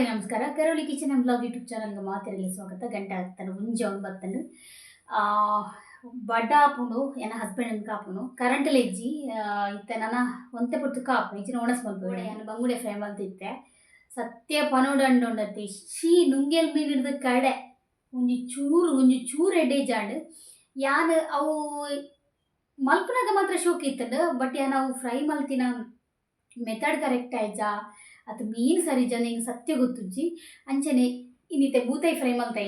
ಎಲ್ಲರಿಗೂ ನಮಸ್ಕಾರ. ಕರೋಳಿ kitchen and blog YouTube ಚಾನಲ್ಗೆ ಮಾತಿರಲಿ ಸ್ವಾಗತ. ಗಂಟೆ ಆಗ್ತಾನೆ ಮುಂಜೆ ಬಡ್ಡ ಆಪುಂಡು ಎನ್ನ ಹಸ್ಬೆಂಡ್ ಕಾಪುನು ಕರೆಂಟ್ ಇಜ್ಜಿ ಇತ್ತೆ ನನ್ನ ಒಂತೆ ಪುಟ್ಟು ಕಾಪು ಇಚ್ಚಿನ ಒಣಸ್ ಮಲ್ಪೋಡೆ ನಾನು ಬಂಗುಡೆ ಫ್ರೈ ಇತ್ತೆ. ಸತ್ಯ ಪನೋಡ ಅಂಡೊಂಡತಿ ಶೀ ನುಂಗೆಲ್ ಮೀನ್ ಹಿಡ್ದು ಕಡೆ. ಒಂಜಿ ಚೂರು ಒಂಜಿ ಚೂರು ಎಡ್ಡೆ ಜಾಂಡ್. ಯಾನ್ ಅವು ಮಲ್ಪನಾಗ ಮಾತ್ರ ಶೋಕ್ ಇತ್ತಂಡು. ಬಟ್ ಏನ ಅವು ಫ್ರೈ ಮಲ್ತಿನ ಮೆಥಡ್ ಕರೆಕ್ಟ್ ಆಯ್ಜಾ ಅದು ಮೀನ್ ಸರಿ ಜನ ಹಿಂಗೆ ಸತ್ಯ ಗೊತ್ತುಜ್ಜಿ. ಅಂಚನೆ ಇನ್ನಿತ್ತೆ ಬೂತಾಯಿ ಫ್ರೈ ಅಂತ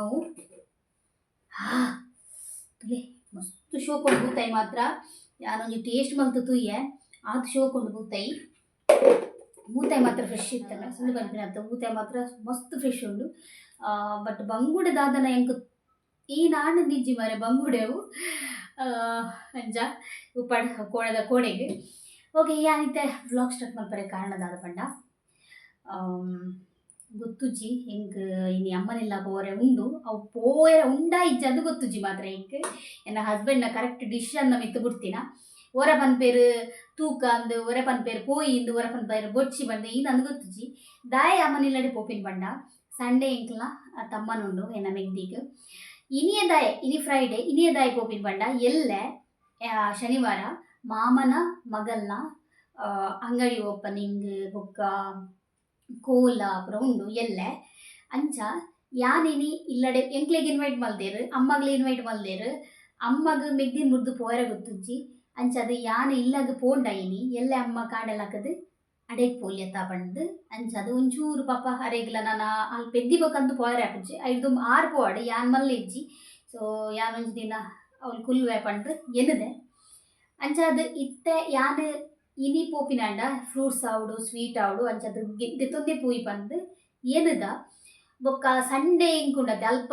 ಅವು, ಹಾ, ತುಲೆ, ಮಸ್ತ್ ಶೋಕೊಂಡು ಬೂತಾಯಿ ಮಾತ್ರ. ಯಾರೊಂದು ಟೇಸ್ಟ್ ಬಂತು ತುಯ್ಯ ಆತು ಶೋಕೊಂಡು ಬೂತಾಯಿ ಭೂತೈ ಮಾತ್ರ ಫ್ರೆಶ್ ಇತ್ತಲ್ಲ ಸುಳ್ಳು ಬರ್ತೀನಿ ಅಂತ. ಭೂತೈ ಮಾತ್ರ ಮಸ್ತ್ ಫ್ರೆಶ್ ಉಂಡು. ಬಟ್ ಬಂಗುಡೆ ದಾದನ ಹೆಂಗೆ ಈ ನಾಡು ನಿಜ್ಜಿ ಮರೆ ಬಂಗುಡೆವು. ಅಂಜ, ಉಪ್ಪಡ, ಕೋಣದ ಕೋಣೆಗೆ. ಓಕೆ ಏನಿದೆ ವ್ಲಾಗ್ ಸ್ಟಾರ್ಟ್ ಮಾಡ್ಬಾರ ಕಾರಣದಾದ ಪಂಡ. ಗೊತ್ತುಜಿ, ಹೆಂಗೆ ಇನ್ನು ಅಮ್ಮನೆಲ್ಲ ಪೋರೆ ಉಂಡು, ಅವು ಪೋರೆ ಉಂಡ ಇಜ್ಜಿ, ಅದು ಗೊತ್ತುಜಿ ಮಾತ್ರ ಹೆಂಗೆ. ಎನ್ನ ಹಸ್ಬೆಂಡ್ನ ಕರೆಕ್ಟ್ ಡಿಶ್ ಅನ್ನ ಮಿತ್ತು ಬಿಡ್ತೀನ. ಒರ ಪನ್ಪೇರು ತೂಕ ಅಂದು ಒರ ಪನ್ಪೇರು ಪೋಯಿ ಇಂದು ಒರ ಪನ್ಪೇರು ಬೊಚ್ಚಿ ಬಂದು ಇದು ಅಂದು ಗೊತ್ತುಜಿ. ದಾಯ ಅಮ್ಮನಿಲ್ಲಡೆ ಪೋಪಿನ ಬಂಡ ಸಂಡೇ ಎಂಕ್ಲ ತಮ್ಮನುಂಡು ಎನ್ನ ಮೆಗ್ದಿಗೆ ಇನಿಯ ದಾಯ, ಇನಿ ಫ್ರೈಡೆ ಇನಿಯ ದಾಯ ಪೋಪಿನ ಬಂಡ ಎಲ್ಲೆ ಶನಿವಾರ ಮಾಮನ ಮಗಲ್ನ ಆ, ಅಂಗಡಿ ಓಪನಿಂಗ್ ಬೊಕ್ಕ ಕೋಲ ಪೂರ ಉಂಡು ಎಲ್ಲೆ ಅಂಚ ಯಾನಿನಿ ಇಲ್ಲಡೆ ಎಂಕ್ಲೆಗ್ ಇನ್ವೈಟ್ ಮಲ್ದೇರು ಅಮ್ಮಗ್ಲು ಇನ್ವೈಟ್ ಮಲ್ದೇರು ಅಮ್ಮಗ್ ಮೆಗ್ದಿನ ಮುರ್ದು ಪೋಯರ ಗೊತ್ತುಜ್ಜಿ ಅಂಚ ಅದು ಯಾನ್ ಇಲ್ಲಗ ಪೋಂಡಾಯಿನಿ ಎಲ್ಲೆ ಅಮ್ಮ ಕಾಡಲಾಕದು ಅಡೆಗ್ ಪೋಲ್ಯತ್ತ ಬಂದು ಅಂಚ ಅದು ಒಂಚೂರು ಪಾಪ ಅರೆಗ್ಲ ನಾನು ಅಲ್ಲಿ ಪೆದ್ದಿಬೇಕಂತ ಪೋಯರ ಆಪುಜಿ ಐದು ಆರು ಪೋವಾಡು ಯಾನ್ ಮಲ್ಲ ಇಜ್ಜಿ ಸೊ ಯಾನ್ ಒಂಜಿ ದಿನ ಅವ್ಲು ಕುಲ್ವೆ ಪಂಡು ಎನ್ನದೆ ಅಂಚ ಅದು ಇತ್ತೆ ಯಾನ್ ಇನಿ ಪೋಪಿನಾಂಡ ಫ್ರೂಟ್ಸ್ ಆವಡು, ಸ್ವೀಟ್ ಆವಡು ಅಂಚದು ದೆತ್ತೊಂದೆ ಪೂಯಿ ಪಂದ್. ಏನದ? ಬೊಕ್ಕ ಸಂಡೇ ಇಂಕುಂಡ ಅಲ್ಪ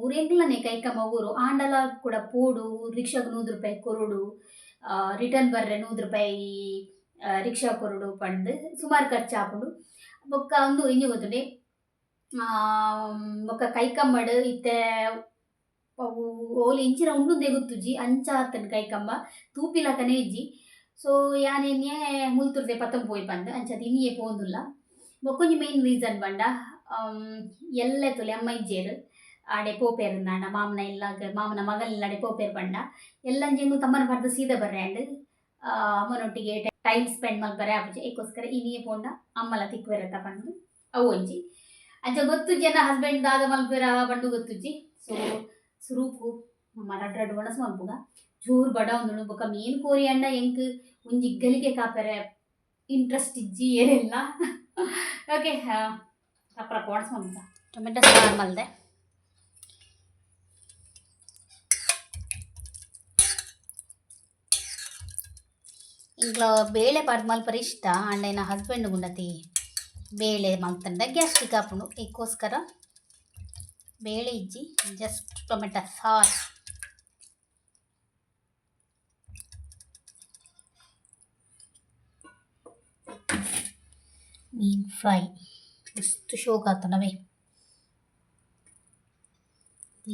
ಊರೆಂಗ್ಲನೆ ಕೈಕಮ್ಮ ಊರು, ಆಂಡಲ ಕೂಡ ಪೋಡು, ರಿಕ್ಷಾಗ್ ನೂರು ರೂಪಾಯಿ ಕೊರುಡು ರಿಟರ್ನ್ ಬರ್ರೆ ನೂರು ರೂಪಾಯಿ ರಿಕ್ಷಾ ಕೊರುಡು ಪಂಡ್ ಸುಮಾರು ಖರ್ಚು ಹಾಕೊಂಡು ಬೊಕ್ಕ ಒಂದು ಇಂಜಿ ಗೊತ್ತುಂಡೆ ಬೊಕ್ಕ ಕೈಕಮ್ಮಡ್ ಇತ್ತೆ ಓಲಿ ಇಂಚಿನ ಉಂಡುಂದೆ ಗೊತ್ತುಜಿ ಅಂಚ ಆತನ ಕೈಕಂಬ ತೂಪಿಲಕನೆ ಇಜ್ಜಿ ಸೊ ಯಾನೆ ಮುಲ್ತುರ್ದೆ ಪತಂ ಪೋಯಿ ಪಂದ್, ಅಂಚಾದ ಇನ್ನಿಯೇ ಪೋಂದುಲ್ಲ. ಬೊಕ್ಕೊಂಜಿ ಮೇನ್ ರೀಸನ್ ಬಂಡ ಎಲ್ಲ ತೊಲೆ ಅಮ್ಮ ಇಜ್ಜೇರು ಆಡೆ ಪೋಪೇರು ನಾಂಡ ಮಾಮನ ಇಲ್ಲಾಗ, ಮಾಮನ ಮಗಲಿಲ್ಲ ಆಡೆ ಪೋಪೇರು ಬಂಡ. ಎಲ್ಲಂಜೆಂಗು ತಮ್ಮನ ಬರ್ದು ಸೀದಾ ಬರ್ರ್ಯಾಂಡ್ ಅಮ್ಮನೊಟ್ಟಿಗೆ ಟೈಮ್ ಸ್ಪೆಂಡ್ ಮಲ್ಪರೆ ಆಪುಜಿ. ಏಕೋಸ್ಕರ ಇನ್ನಿಯೇ ಪೋಂಡ, ಅಮ್ಮಲ ತಿಕ್ವೆರ ತಪಂಡು ಅವು ಅಂಜಿ ಅಂಚ ಗೊತ್ತು ಜನ ಹಸ್ಬೆಂಡ್ ದಾದ ಮಲ್ಪೇರ ಬಂಡು ಗೊತ್ತುಜ್ಜಿ ಸೊ ರಡ್ ರಡ್ ಚೂರ್ ಮಲ್ಪುಗ ಚೂರು ಬಡ ಒಂದು ಬೊಕ ಮೇನ್ ಕೋರಿ ಅಣ್ಣ ಎಂಕ್ ಒಂಜಿ ಗಲಿಗೆ ಕಾಪೆರೆ ಇಂಟ್ರೆಸ್ಟ್ ಇಜ್ಜಿ ಏನಿಲ್ಲ. ಓಕೆ ಅಪ್ರ ಒಣಸ್ ಮಲ್ಪುಗ ಟೊಮೆಟೊ ಸಾರು ಮಲ್ದೆ. ಇಂಗ್ಲ ಬೇಳೆ ಪಾಡ್ದು ಮಲ್ಪರ ಇಷ್ಟ ಅಣ್ಣ ಹಸ್ಬೆಂಡ್ ಗುಂಡತಿ ಬೇಳೆ ಮಲ್ತಂಡ ಗ್ಯಾಸ್ಟಿಕ್ ಹಾಕೊಂಡು ಇದಕ್ಕೋಸ್ಕರ ಬೇಳೆ ಇಜ್ಜಿ ಜಸ್ಟ್ ಟೊಮೆಟೊ ಸಾಸ್ ಮೀನ್ ಫ್ರೈ ಎಷ್ಟು ಶೋಕ್ ಆತನವೇ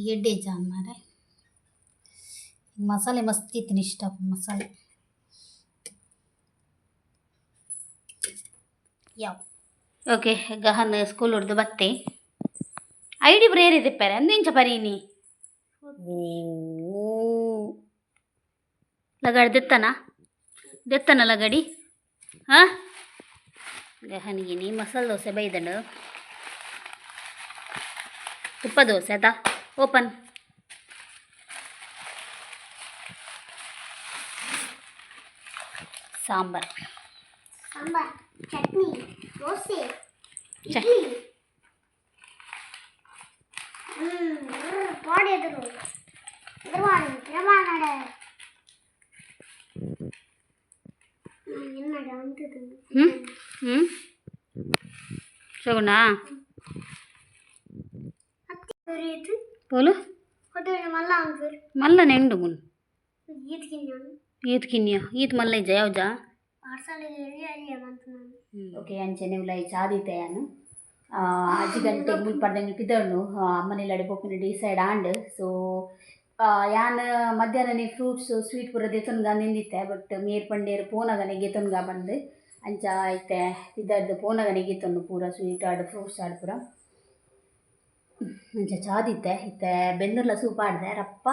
ಎಡ್ಡೆ ಜಾನ್ ಮಾರೆ ಮಸಾಲೆ ಮಸ್ತ್ ಇತ್ತಿನ ಇಷ್ಟ ಮಸಾಲೆ ಯಾವ ಓಕೆ ಗಹನ್ ಸ್ಕೂಲ್ ಹೊಡ್ದು ಬತ್ತೆ ಐಡಿ ಬ್ರೇರ್ ತಿಪ್ಪರೆ ಅಂದಿಂಚ ಪರೀನಿ ಓ ಲಗಾಡಿ ದೆತ್ತನ ದೆತ್ತನ ಲಗಾಡಿ ಹಾಂ ಗಹನಿಗೆ ನೀ ಮಸಾಲೆ ದೋಸೆ ಬೈದಂಡು ತುಪ್ಪ ದೋಸೆ ಆಯ್ತಾ ಓಪನ್ ಸಾಂಬಾರ್ ಸಾಂಬಾರ್ ಚಟ್ನಿ ದೋಸೆ ಚ- ಮಾಡಿ ಎದುರು ಎದುರು ಮಾಡಿ ಎದುರು ಮಾಡಿ ನಡೆ చూడండా? పోలు. మళ్ళా నిండు మున్. ఈతకిన్యా ఈత మళ్ళీ జయవుజా. ఓకే అంచె నువ్వు లై చాదితేయాను. ನಾನು ಅಜ್ಜಿ ಗಂಟೆ ಮುಲ್ಪಡ್ದಂಗೆ ಪಿದಣ್ಣು ಅಮ್ಮನೆಲ್ಲ ಅಡಿಪೊಪ್ಪಿನ ಡಿಸೈಡ್ ಆಂಡ್ ಸೊ ಯಾನ್ ಮಧ್ಯಾಹ್ನ ಫ್ರೂಟ್ಸ್ ಸ್ವೀಟ್ ಪೂರ ದೆತೊನ್ಗ ನಿಂದಿತ್ತೆ ಬಟ್ ಮೇರ್ ಪಂಡೇರು ಪೋನಗನೆ ಗೆತೊನ್ಗ ಬಂದು ಅಂಚ ಐತೆ ಇದರದ್ದು ಪೋನಗನೆ ನೆಗಿತೊಂದು ಪೂರ ಸ್ವೀಟ್ ಆಡು ಫ್ರೂಟ್ಸ್ ಆಡು ಪೂರ. ಅಂಚ ಚಾದಿತ್ತೆ ಇತ್ತೆ ಬೆಂದರ್ಲ ಸೂಪ್ ಆಡ್ದೆ ರಪ್ಪ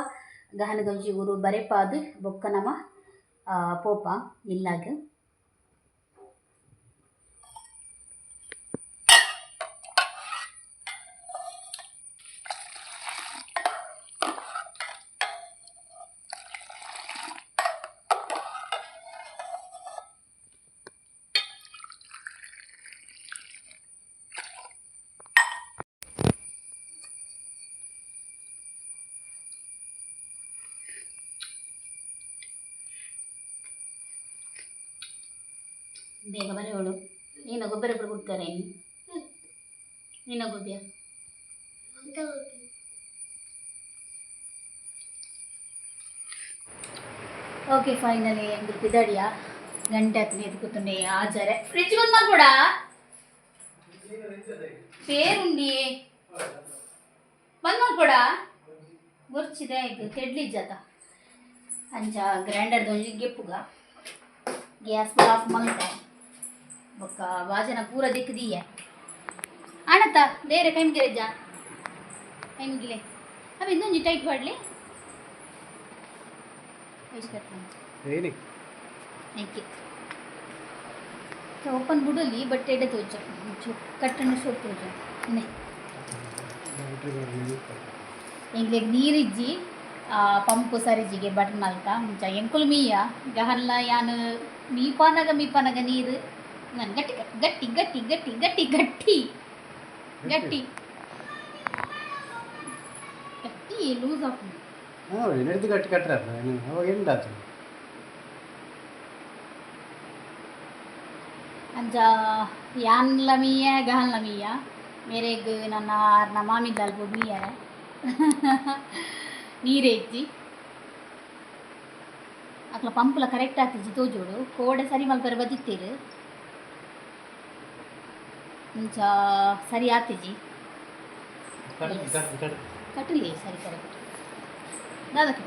ಗಹನ ಗಂಜಿ ಊರು ಬರೆಪಾದು ಬೊಕ್ಕ ನಮ ಆ, ಪೋಪ ಇಲ್ಲಾಗ. ಬೇಗ ಬರೆಯೋಳು ನೀನು ಗೊಬ್ಬರಗಳು ಕೊಡ್ತಾರೆ ನೀನ ಗೊಬ್ಬರ ಓಕೆ ಫೈನಲಿ ಅಂದ್ರೆ ಬಿದ್ದಾಡಿಯಾ ಗಂಟೆ ಹತ್ತಿನ ಎದ್ದು ಕೂತೀನಿ ಆಚಾರೆ ಫ್ರಿಜ್ ఉందా ಮಾಡ್ಬೋಡ ಪೇರುಂಡಿ. ಬಂದ್ ಮಾಡ್ಬೋಡ ಗೊರ್ಚಿದೆ ಇದು. ತೆಡ್ಲಿ ಜಾತ. ಅಂಚ ಗ್ರೈಂಡರ್ದೊಂದು ಗೆಪ್ಪುಗ. ಗ್ಯಾಸ್ ಆಫ್ ಮಲ್ತೆ ಬೊಕ್ಕ ವಾಜನ ಪೂರ ದಿಕ್ಕದೀಯ. ಆಣತ್ತ ಬೇರೆ ಕೈ ಮುಗಿರಜ್ಜ ಕೈ ಮುಗಿಲೆ ಅವ ಇನ್ನೊಂಜಿ ಟೈಟ್ ಮಾಡಲಿ ಏನಿ? ಆಯ್ಕೆ ಓಪನ್ ಬಿಡಲಿ ಬಟ್ ಎಡೆ ತೋಜ ಕಟ್ಟನ್ನು ಸೋಪ್ ತೋಜ ಇನ್ನೇ. ಎಂಗ್ಲೆಗ್ ನೀರಿಜ್ಜಿ ಪಂಪು ಸರಿಜಿಗೆ ಬಟನ್ ಮಲ್ತ ಮುಂಚ ಎಂಕುಲು ಮೀಯ. ಗಹನ್ಲ ಯಾನು ಮೀಪಾನಾಗ ಮೀಪಾನಾಗ ನೀರು. ನಾನು ಗಟ್ಟಿ ಗಟ್ಟಿ ಗಟ್ಟಿ ಗಟ್ಟಿ ಗಟ್ಟಿ ಗಟ್ಟಿ ಗಟ್ಟಿ ಗಟ್ಟಿ ಲೂಸ್ ಆಫ್ ಹಾಂ ಎನರ್ಜಿ ಕಟ್ಟಿ ಕಟ್ಟಾರ ಅವಾಗ ಎಂಡಾತು ಅಂಚ ಯಾನ್ಲ ಮೀಯ ಗಹನ್ಲ ಮೀಯ ಮೇರೆಗ್ ನನ್ನ ನಮ್ಮ ಮಾಮಿದ್ದಲ್ ಬುಡ್ ಮೀಯರ ನೀರೇ ಇಜ್ಜಿ ಅಕ್ಲ ಪಂಪ್ಲ ಕರೆಕ್ಟ್ ಆಗ್ತಿಜ್ಜಿ ತೋಜೋಡು ಕೋಡೆ ಸರಿ ಮಲ್ಪರೆ ಬದಿತ್ತೇರು जा ಸರಿ आती जी कट लिए ನಾ सारी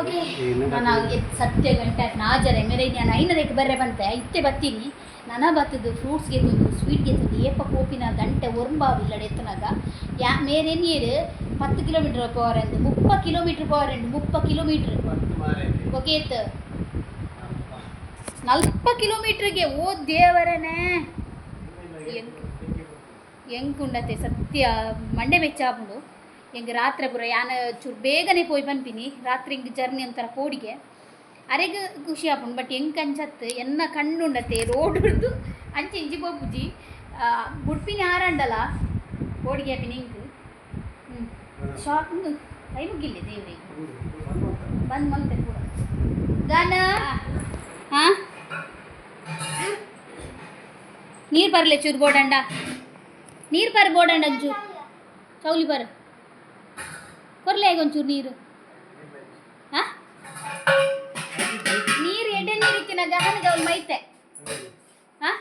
ಓಕೆ ನಾನು ಸತ್ಯ ಗಂಟೆ ನಾಜರೆ ಮೇಲೆ ನಾನು ಐನರಕ್ಕೆ ಬರ್ರೆ ಬಂತೆ. ಇತ್ತೆ ಬತ್ತೀನಿ. ನನ ಬತ್ತದ್ದು ಫ್ರೂಟ್ಸ್ ಗೆತ್ತದು ಸ್ವೀಟ್ ಗೆತ್ತದು ಏಪ ಕೋಪಿನ ಗಂಟೆ ಒರ್ಬಾವಿಲ್ಲ ಎತ್ತನಾಗ. ಯಾ ಮೇರೆ ನೀರು பத்து கிலோமீட்டர் போகிறேன் முப்பது ಕಿಲೋಮೀಟರ್ போகிறேன் முப்பது கிலோமீட்டர் ஓகೇತು ಕಿಲೋಮೀಟರ್ಗೆ ಓ ದೇವರನೇ ಹೆಂಗೆ ಕುಂಡತೆ ಸತ್ಯ? ಮಂಡೆ ಮೆಚ್ಚಾಕೊಂಡು ಹೆಂಗೆ ರಾತ್ರಿ ಪುರ ಯಾನ ಚೂರು ಬೇಗನೆ ಪೋಯ್ ಬಂದಿನಿ ರಾತ್ರಿ ಹಿಂಗೆ ಜರ್ನಿ ಅಂತಾರ ಪೋಡಿಗೆ ಅರೆಗ ಖುಷಿ ಆಪುಂಡು ಬಟ್ ಹೆಂಗೆ ಅಂಚತ್ತು ಎನ್ನ ಕಣ್ಣುಂಡತೆ ರೋಡ್ ಹಿಡ್ದು ಅಂಚೆ ಇಂಜಿ ಬೊಬ್ಬುಜಿ ಗುಡ್ಪಿನಿ ಆರಂಡಲ್ಲ ಕೋಡಿಗೆ ಆಪಿನಿ ಹಿಂಗೆ. ಶಾಪ್ ಕೈ ಮುಗಿಲ್ಲ ದೇವ್ರಿಗೆ. ಬಂದ್ ಮಲ್ತೆ ಕೂಡ. ಗಾನ? ಹಾಂ? ನೀರು ಬರಲೆ ಚೂರು ಬೋಡಂಡ ನೀರ್ ಬರ ಬೋಡಂಡ ಒಂಚೂರು ಚೌಲಿ ಬರ. ಕೊರ್ಲೆ ಈಗ ಒಂಚೂರು ನೀರು. ಹಾ? ನೀರ್ ಎಡೆ ನೀರಿಕ್ಕಿನ ಗಹನಗೆ ಅವ್ಳು ಮೈತೆ. ಹಾಂ?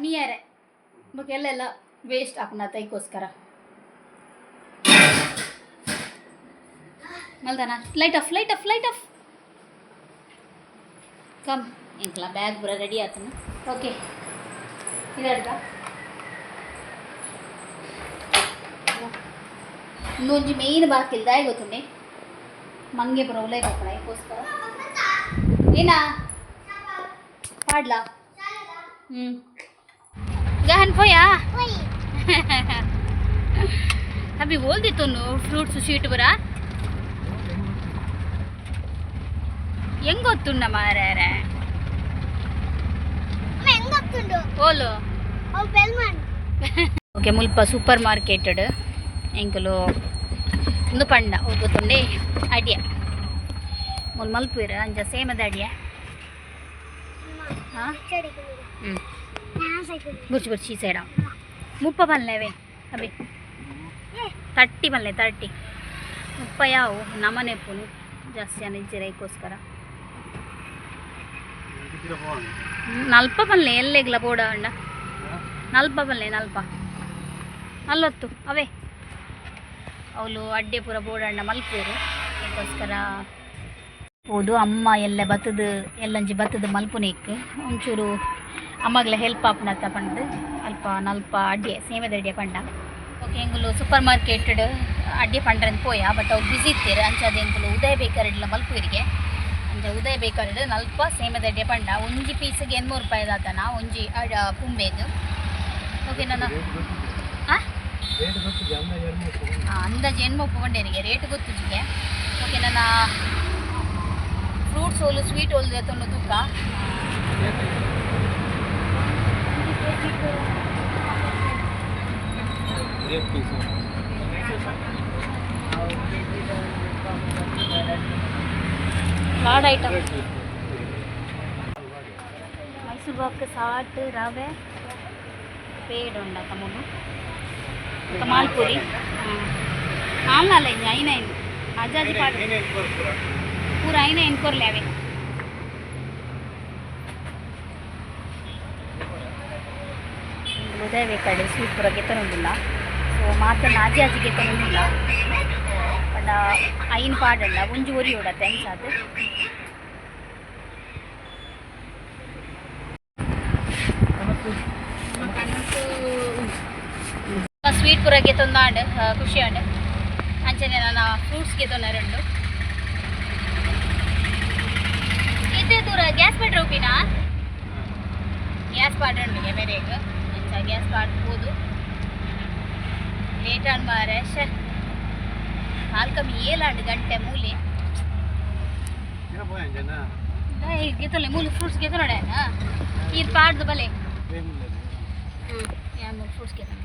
ನೀಯರೆ ಎಲ್ಲ ವೇಸ್ಟ್ ಹಾಕೋಣ ತೈಗೋಸ್ಕರ. ಮಲ್ದಾನ. Light off light off light off come ಇಂಕ್ಲ bag ಬರ ರೆಡಿ ಆತನು. ಓಕೆ ಇದರ್ಗ ಇನ್ನೊಂದು ಮೇನ್ ಬಾಕಿಲ್ದ ಗೊತ್ತುಂಡೆ. ಮಂಗೆ ಬರೋಲ್ಲ ಹಾಕೋಣ ಇದಕ್ಕೋಸ್ಕರ ಏನಾ? ಪಾಡ್ಲಾ ಹ್ಞೂ ಗಹನ್ ಪೋಯಾ? ಅಭಿ ಓಲ್ದಿತ್ತು ಫ್ರೂಟ್ಸ್ ಸ್ವೀಟ್ ಬರ ಹೆಂಗೆ ಗೊತ್ತುಂಡ ಮಾರ್ಯಾರೆ ಹೆಂಗೆ ಗೊತ್ತುಂಡು ಓಲು ఓకే ముల్ప సూపర్ మార్కెట్ ఇంకలో ముందు పండ ఒప్పుతుండే అడియా ముల్ మల్పూర అంజ సేమ్ అది అడియా బుర్చి బుర్చి సైడా ముప్ప పనులేవే అవి ತರ್ಟಿ ಮಲ್ಲೆ ತರ್ಟಿ ಮುಪ್ಪ ಯಾವ ನಮ್ಮನೆ ಪುನು ಜಾಸ್ತಿ ಅನಿಜ್ಜಿರೈಕೋಸ್ಕರ ನಲ್ಪ ಬಲ್ಲೆ ಎಲ್ಲೆಗ್ಲ ಬೋಡ ಅಂಡ ನಲ್ಪ ಬಲ್ಲೆ ನಲ್ಪ. ನಲ್ವತ್ತು, ಅವೇ. ಅವಳು ಅಡ್ಡೆ ಪೂರ ಬೋಡಣ್ಣ ಮಲ್ಪೂರು ಅದಕ್ಕೋಸ್ಕರ ಹೌದು ಅಮ್ಮ ಎಲ್ಲ ಬತ್ತದು, ಎಲ್ಲಂಜಿ ಬತ್ತದು ಮಲ್ಪುನೇಕ್. ಒಂಚೂರು ಅಮ್ಮಗ್ಲ ಹೆಲ್ಪ್ ಆಪ್ನ ಪಂಡು ಅಲ್ಪ ನಲ್ಪ ಅಡ್ಡೆ, ಸೇವೆದ ಅಡ್ಡೆ ಪಂಡ. ಓಕೆ ಎಂಗುಲು ಸೂಪರ್ ಮಾರ್ಕೆಟ್ ಅಡ್ಡೆ ಪಂಡ್ರನ್ ಪೋಯ ಬಟ್ ಅವ್ರು ಬಿಸಿ ಇತ್ತೀರ ಅಂಚಾದ ಎಂಗುಲು ಉದಯ ಇಲ್ಲ ಮಲ್ಪೂರಿಗೆ ಅಂಚ ಉದಯ ಬೇಕರಿಡ್ ನಲ್ಪ ಸೇಮದ ಡೆಪಂಡ ಪಂಡ. ಒಂಜಿ ಪೀಸ್ಗೆ ಎನ್ಮೂರು ರೂಪಾಯಿ ದಾತನ ಒಂಜಿ ಪುಂಬೇದು ಓಕೆ ನಾನು ಹಾಂ ಅಂದಾಜು ಹೆಣ್ಣು ಒಪ್ಕೊಂಡೇನಿಗೆ ರೇಟ್ ಗೊತ್ತಿಜಿಗೆ ಓಕೆ ನನ್ನ ಫ್ರೂಟ್ಸ್ ಹೋಲು ಸ್ವೀಟ್ ಹೋಲು ತೊಂದು ತೂಕ. ಲಾಡ್ ಐಟಮ್ ಮೈಸೂರು ಬಾಕ್ ಸಾಟ್ ರವೆ ಪೇಡ್ ಉಂಡ ತಮ್ಮನು ಮಾಲ್ಪುರಿ ಹಾ. ಅಲ್ಲ ಇದು ಐನ ಐನು ಅಜ್ಜಾಜಿ ಪಾಟ್ ಪೂರ ಐನ ಎನ್ಕೊರ್ಲೆ ಅವೆ. ಉದಯ ಬೇಕಾದ್ರೆ ಸ್ವೀಟ್ ಪೂರ ಗೆತ್ತನೊಂದಿಲ್ಲ ಸೊ ಮಾತ್ರ ಆಜಿ ಆಜಿ ಗೆತ್ತನೊಂದಿಲ್ಲ ಪಂಡ ಐನ್ ಪಾಡಲ್ಲ ಒಂಜಿ ಒರಿ ಉಡತ್ತೆ ಎಂಚಾದು ಸ್ವೀಟ್ ಪೂರ ಗೆತ್ತೊಂದಾಂಡ್ ಖುಷಿ ಆಂಡ್ ಅಂಚನೆ ನಾನು ಫ್ರೂಟ್ಸ್ಗೆ ತೊಂದ ಇದೇ ದೂರ ಗ್ಯಾಸ್ ಪೆಟ್ರೋಲ್ ಉಪ್ಪಿನ ಗ್ಯಾಸ್ ಪಾಡ್ ಉಂಡು ಬೇರೆಗ್ ಅಂಚ ಗ್ಯಾಸ್ ಪಾಡ್ ಹೋದು ಲೇಟ್ ಆನ್ ಮಾರೆ ಶೆ ನಾಲ್ಕಮ್ಮಿ ಏಲಾಂಡು ಗಂಟೆ ಮೂಲೆ. ಗೆತ್ತಲೆ ಮೂಲೆ ಫ್ರೂಟ್ಸ್ ಗೆತ್ತೊನಡೇನ ಈರ್ ಪಾಡ್ದು ಬಲೆ. ಹ್ಞೂ ಯಾರು ಫ್ರೂಟ್ಸ್ ಗೆತ್ತನ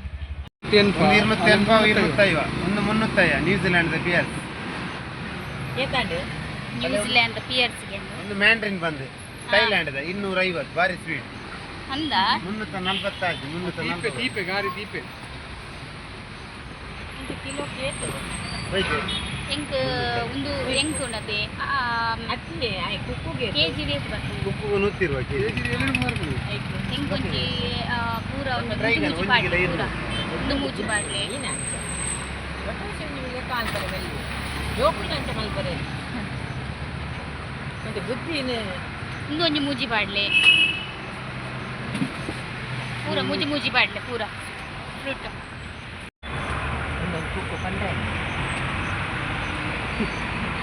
ಒಂದು ಇರುವತ್ತೆಂಟು ಇರುವತ್ತೈವ ಒಂದು ಮುನ್ನೂತ್ತೈವ ನ್ಯೂಜಿಲ್ಯಾಂಡ್ ಪಿಯರ್ಸ್ಗೆ ಒಂದು ಮ್ಯಾಂಡ್ರಿನ್ ಬಂದು. ಥೈಲ್ಯಾಂಡ್ ಇನ್ನೂರ ಐವತ್ತು ಭಾರಿ ಸ್ವೀಟ್ ಅಂದ? ಮುನ್ನೂರ ನಲ್ವತ್ತಾಗಿ ಮುನ್ನೂರ ನಲ್ವತ್ತು. ಹೋಯ್ತು. ಎಂಕ್ ಒಂದು ಎಂಕ್ ಉಂಡತೆ ಕೆ ಜಿ ರೇಟ್ ಬರ್ತದೆ. ಪೂರ ಒಂದು ಮೂಜಿ ಪಾಡ್ಲೆ. ಪೂರ ಒಂದು ಮೂಜಿ ಒಂದು ಒಂಜಿ ಮೂಜಿ ಪಾಡ್ಲೆ. ಪೂರ ಮೂಜಿ ಮೂಜಿ ಬಾಡ್ಲೆ ಪೂರ. ಫ್ರೂಟ್ ಕಲ್ಲರ್ ತೆಗಿತಿಲ್ಲ ನಾವು ದೀಪ ಕಮ್ಮಿ ಅತ್ತೆ ಏನು ಕಲ್ಲರ್ ನಮ್ಮ ನಾ ಬತ್ತನೆ ನನ್ನ ಕೋಪಿಂಗ್ ಸೀದಾ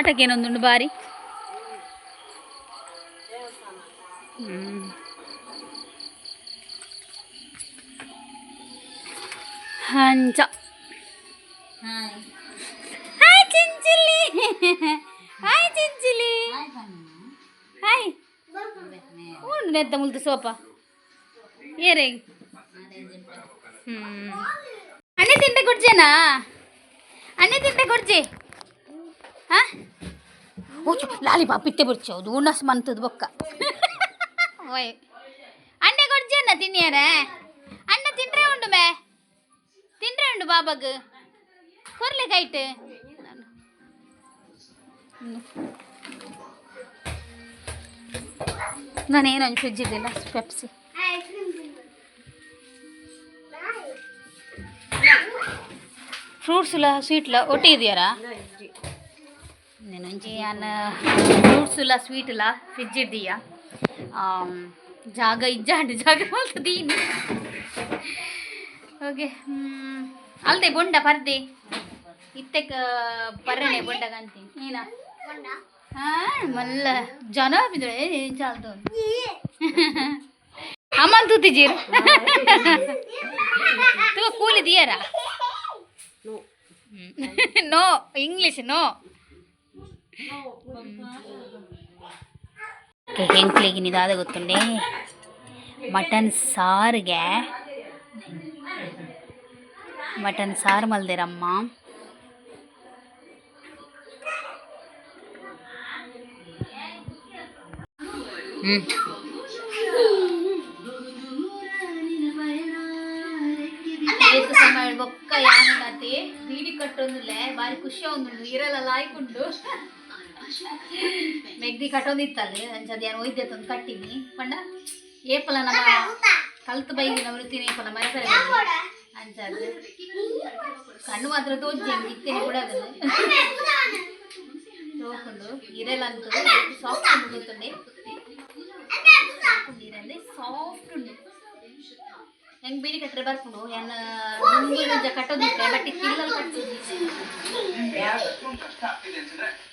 ಆಟಕ್ಕೆ ಏನೊಂದುಂಡು ಬಾರಿ. ಹಂಚ. ಹಾಯ್ ಚಿಂಚಿಲಿ. ಹಾಯ್ ಚಿಂಚಿಲಿ. ಹಾಯ್. ಉಂಡು ನೆತ್ತ ಮುಲ್ತು ಸೋಪ. ಏರೆ ಹ್ಮ್. ಅಣ್ಣೆ ತಿಂಡೆ ಕೊಡ್ಜೇನಾ ಅಣ್ಣೆ ತಿಂಡೆ ಕೊಡ್ಜೆ ಹಾ ಓಚು ಲಾಲಿಪಾಪ್ ಇತ್ತೆ ಬಿಡ್ಚು ಅದು ಉಣ್ಣಸ್ ಮಂತದ ಬೊಕ್ಕ ಓಯ್ ಅಂಡೆ ಕೊಡ್ಜೇನ ತಿನ್ನಿಯಾರ ಅಣ್ಣ ತಿಂಡ್ರೆ ಉಂಡು ಮೇ ತಿಂಡ್ರೆ ಉಂಡು ಬಾಬಗ್ ಕೊರ್ಲೆ ಕೈಟ್ ನಾನೇನು ಫ್ರಿಜ್ ಇದ್ದಿಲ್ಲ ಪೆಪ್ಸಿ ಐಸ್ ಕ್ರೀಮ್ ತಿಂದು ಫ್ರೂಟ್ಸ್ಲ ಸ್ವೀಟ್ಲ ಒಟ್ಟಿ ಇದೆಯಾರಾ నేను ಒಂಜಿ ಆನ ಫ್ರೂಟ್ಸುಲ ಸ್ವೀಟ್ಲ ಫ್ರಿಜ್ಜಿಡ್ದಿಯ ಜಾಗ ಇಜ್ಜಾಂಡು ಜಾಗ ಮಾತ್ರ ದೀನಿ ಓಕೆ ಅಲ್ದೆ ಬೊಂಡ ಪರ್ದೆ ಇತ್ತೆಕ ಪರ್ರನೆ ಬೊಂಡ ಕಂತಿ ಏನ ಮಲ್ಲ ಜನ ಬಿದ್ರೆ ಚಾಲ್ದು ಅಮ್ಮನ್ ತೂತಿಜೀರ್ ತೂ ಕೂಲಿ ದಿಯರ ನೋ ಇಂಗ್ಲಿಷ್ ನೋ ಹೆಂಕ್ಲಿಗೆ ನಿದಾದ ಗೊತ್ತುಂಡೆ ಮಟನ್ ಸಾರಿಗೆ ಮಟನ್ ಸಾರು ಮಲ್ದಿರಮ್ಮ ಹ್ಞೂ ಏತು ಸಮಯ ಬೊಕ್ಕ ಯಾನತೆ ಬೀಡಿ ಕಟ್ಟೊಂದುಲೆ ಬಾರಿ ಖುಷಿ ಒಂದುಂಡು ಇರಲ್ಲ ಆಯ್ಕೊಂಡು ಮೆಗ್ದಿ ಕಟ್ಟೊಂದಿತ್ತಲ್ಲಿ ಅಂಚದ ಏನು ಒಯ್ದೆತ್ತೊಂದು ಕಟ್ಟಿನಿ. ಪಂಡ ಏಪಲ ನಮ್ಮ ಕಲ್ತು ಬೈದಿನ ವೃತ್ತಿನ ಏಪಲ ಮರಕರೆ ಅಂಚದ ಕಣ್ಣು ಮಾತ್ರ ತೋಜಿ ಇತ್ತೇನೆ ಕೂಡ ತೋಕೊಂಡು ಇರಲ್ಲ ಅಂತ ಸಾಫ್ಟ್ ಉಂಡು ಗೊತ್ತುಂಡೆ ನೀರಲ್ಲಿ ಸಾಫ್ಟ್ ಉಂಡು ಹೆಂಗ್ ಬೀಡಿ ಕಟ್ರೆ ಬರ್ಕೊಂಡು ಎನ್ನ ಮುಂದೆ ನಿಜ ಕಟ್ಟೋದಿದ್ರೆ ಬಟ್ ಕಿಲ್ಲಲ್ಲಿ ಕಟ್ಟೋದಿದ್ರೆ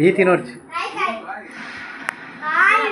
ಈತಿ ನೋಡ್ಚಿ ಹಾಯ್